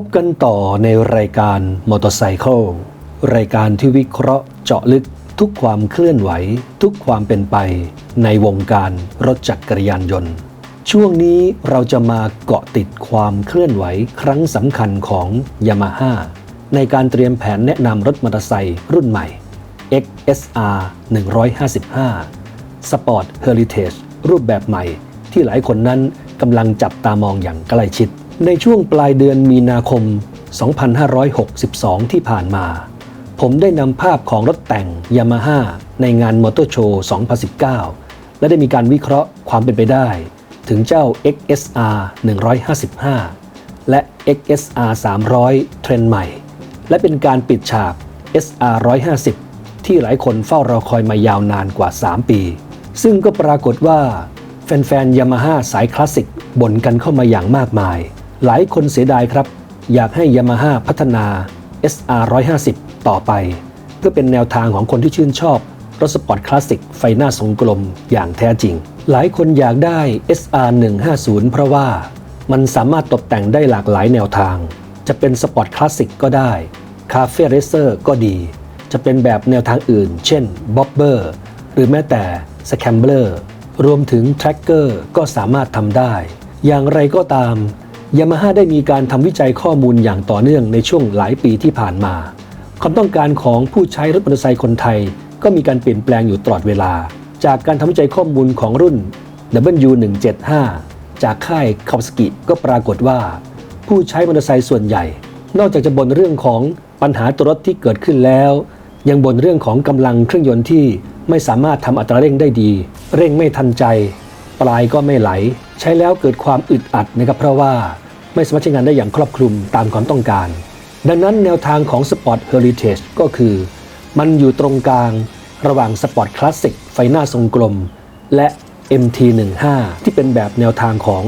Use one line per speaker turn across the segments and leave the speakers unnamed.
บกันต่อในรายการมอเตอร์ไซค์รายการที่วิเคราะห์เจาะลึกทุกความเคลื่อนไหว ทุกความเป็นไป ในวงการรถจักรยานยนต์ ช่วงนี้เราจะมาเกาะติดความเคลื่อนไหวครั้งสำคัญของ Yamaha ในการเตรียมแผนแนะนำรถมอเตอร์ไซค์รุ่นใหม่ XSR 155 Sport Heritage รูปแบบใหม่ที่หลายคนนั้นกำลังจับตามองอย่างใกล้ชิด ในช่วงปลายเดือนมีนาคม 2562 ที่ผ่านมา ผมได้นำภาพของรถแต่ง Yamaha ในงานมอเตอร์โชว์2019 และได้มีการวิเคราะห์ความเป็นไปได้ ถึงเจ้า XSR 155 และ XSR 300 เทรนด์ใหม่ และเป็นการปิดฉาก SR 150 ที่หลายคนเฝ้ารอคอยมายาวนานกว่า 3 ปี ซึ่งก็ปรากฏว่าแฟนๆยามาฮ่าสายคลาสสิกบ่นกันเข้ามาอย่างมากมาย หลายคนเสียดายครับ อยากให้ยามาฮ่าพัฒนา SR 150 ต่อไป เพื่อเป็นแนวทางของคนที่ชื่นชอบ รถสปอร์ตคลาสสิกไฟหน้าทรงกลมอย่างแท้จริง หลายคนอยากได้ SR 150 เพราะว่ามันสามารถตกแต่งได้หลากหลายแนวทาง จะเป็นสปอร์ตคลาสสิกก็ได้คาเฟ่เรเซอร์ก็ดี จะเป็นแบบแนวทางอื่น เช่นบ๊อบเบอร์หรือแม้แต่สแคมเบอร์รวมถึงแทร็กเกอร์ก็สามารถทำได้ อย่างไรก็ตาม ยามาฮ่าได้มีการทำวิจัยข้อมูลอย่างต่อเนื่องในช่วงหลายปีที่ผ่านมา ความต้องการของผู้ใช้รถมอเตอร์ไซค์คนไทย ก็มีการเปลี่ยนแปลงอยู่ตลอดเวลา จากการทำวิจัยข้อมูลของรุ่น W175 จากค่ายคาวสกิก็ปรากฏว่า ผู้ใช้มอเตอร์ไซค์ส่วนใหญ่ นอกจากจะบ่นเรื่องของปัญหาตัวรถที่เกิดขึ้นแล้ว ยังบ่นเรื่องของกำลังเครื่องยนต์ที่ไม่สามารถทำอัตราเร่งได้ดี เร่งไม่ทันใจ ปลายก็ไม่ไหล ใช้แล้วเกิดความอึดอัดนะครับเพราะว่า ไม่สามารถใช้งานได้อย่างครอบคลุมตามความต้องการ ดังนั้นแนวทางของ Sport Heritage ก็คือ มันอยู่ตรงกลางระหว่าง Sport Classic ไฟหน้าทรงกลม และ MT15 ที่เป็นแบบแนวทางของ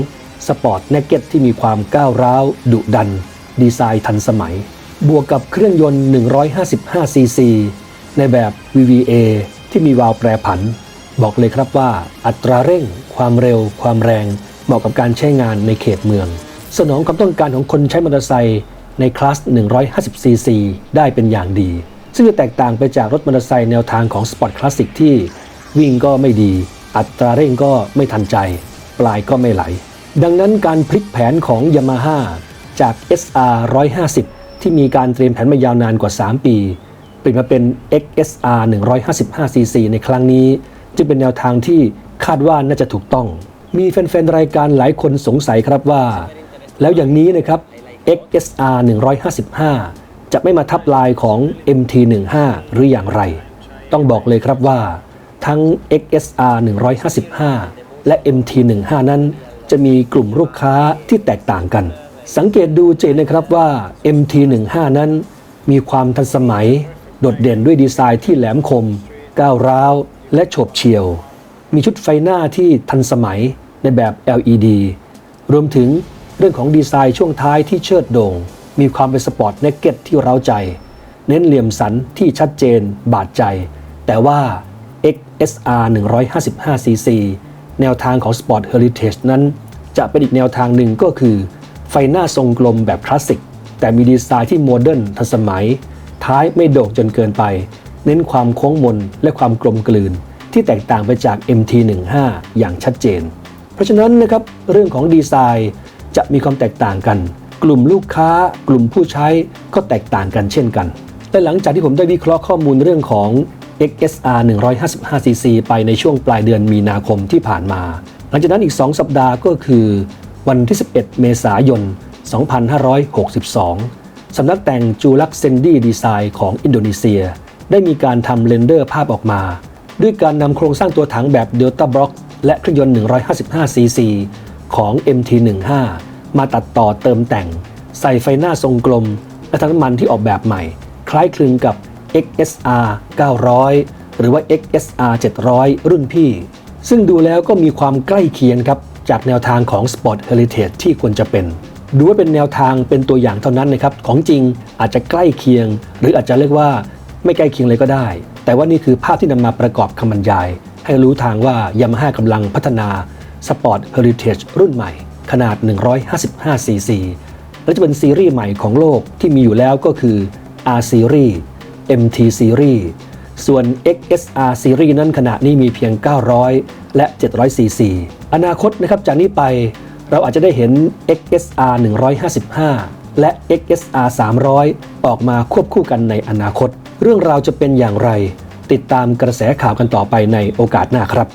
Sport Naked ที่มีความก้าวร้าว ดุดัน ดีไซน์ทันสมัย บวกกับเครื่องยนต์ 155ซีซีในแบบ VVA ที่มีวาล์วแปรผัน บอกเลยครับว่าอัตราเร่ง ความเร็ว ความแรงเหมาะกับการใช้งานในเขตเมือง สนองความต้องการของคนใช้มอเตอร์ไซค์ในคลาส 150 ซีซีได้เป็นอย่างดี ซึ่งจะแตกต่างไปจากรถมอเตอร์ไซค์แนวทางของ Sport Classic ที่วิ่งก็ไม่ดี อัตราเร่งก็ไม่ทันใจ ปลายก็ไม่ไหล ดังนั้นการพลิกแผนของ Yamaha จาก SR 150 ที่มีการเตรียมแผนมายาวนานกว่า 3 ปี เปลี่ยนมาเป็น XSR 155 cc ในครั้งนี้ จึงเป็นแนวทางที่คาดว่าน่าจะถูกต้อง มีแฟนๆ รายการหลายคนสงสัยครับว่า แล้วอย่างนี้นะครับ XSR 155 จะไม่มาทับลายของ MT15 หรืออย่างไร ต้องบอกเลยครับว่า ทั้ง XSR 155 และ MT15 นั้น จะมีกลุ่มลูกค้าที่แตกต่างกัน สังเกตดูเจนนะครับว่า MT15 นั้น มีความทันสมัย โดดเด่นด้วยดีไซน์ที่แหลมคม ก้าวร้าว และโฉบเฉี่ยว มีชุดไฟหน้าที่ทันสมัยในแบบ LED รวมถึง เรื่องของดีไซน์ช่วงท้ายที่เชิดโด่ง มีความเป็นสปอร์ตเนกเก็ตที่เร้าใจ เน้นเหลี่ยมสันที่ชัดเจน บาดใจ แต่ว่า XSR 155 cc แนวทางของ Sport Heritage นั้น จะเป็นอีกแนวทางหนึ่งก็คือ ไฟหน้าทรงกลมแบบคลาสสิก แต่มีดีไซน์ที่โมเดิร์นทันสมัย ท้ายไม่โด่งจนเกินไป เน้นความโค้งมนและความกลมกลืน ที่แตกต่างไปจาก MT15 อย่างชัดเจน เพราะฉะนั้นนะครับเรื่องของดีไซน์ จะมีความแตกต่างกัน กลุ่มลูกค้ากลุ่มผู้ใช้ก็แตกต่างกันเช่นกันและหลังจากที่ผมได้วิเคราะห์ข้อมูลเรื่องของ XSR 155cc ไปในช่วงปลายเดือนมีนาคมที่ผ่านมา หลังจากนั้นอีก 2 สัปดาห์ก็คือวันที่ 11 เมษายน 2562 สำนักแต่งจูลักเซนดี้ดีไซน์ของอินโดนีเซีย ได้มีการทำเรนเดอร์ภาพออกมา ด้วยการนำโครงสร้างตัวถังแบบ Delta Block และเครื่องยนต์ 155cc ของ MT15 มาตัดต่อเติมแต่ง ใส่ไฟหน้าทรงกลม และทั้งน้ำมันที่ออกแบบใหม่ คล้ายคลึงกับ XSR 900 หรือว่า XSR 700 รุ่นพี่ ซึ่งดูแล้วก็มีความใกล้เคียงครับ จากแนวทางของ Sport Heritage ที่ควรจะเป็น ดูว่าเป็นแนวทางเป็นตัวอย่างเท่านั้นนะครับ ของจริงอาจจะใกล้เคียง หรืออาจจะเรียกว่าไม่ใกล้เคียงเลยก็ได้ แต่ว่านี่คือภาพที่นำมาประกอบคำบรรยาย ให้รู้ทางว่า Yamaha กำลังพัฒนา Sport Heritage รุ่นใหม่ ขนาด 155 cc และจะเป็นซีรีส์ใหม่ของโลกที่มีอยู่แล้วก็คือ R Series MT Series ส่วน XSR Series นั้นขณะนี้มีเพียง 900 และ 700 cc อนาคตนะครับจากนี้ไปเราอาจจะได้เห็น XSR 155 และ XSR 300 ออกมาควบคู่กันในอนาคต เรื่องราวจะเป็นอย่างไร ติดตามกระแสข่าวกันต่อไปในโอกาสหน้าครับ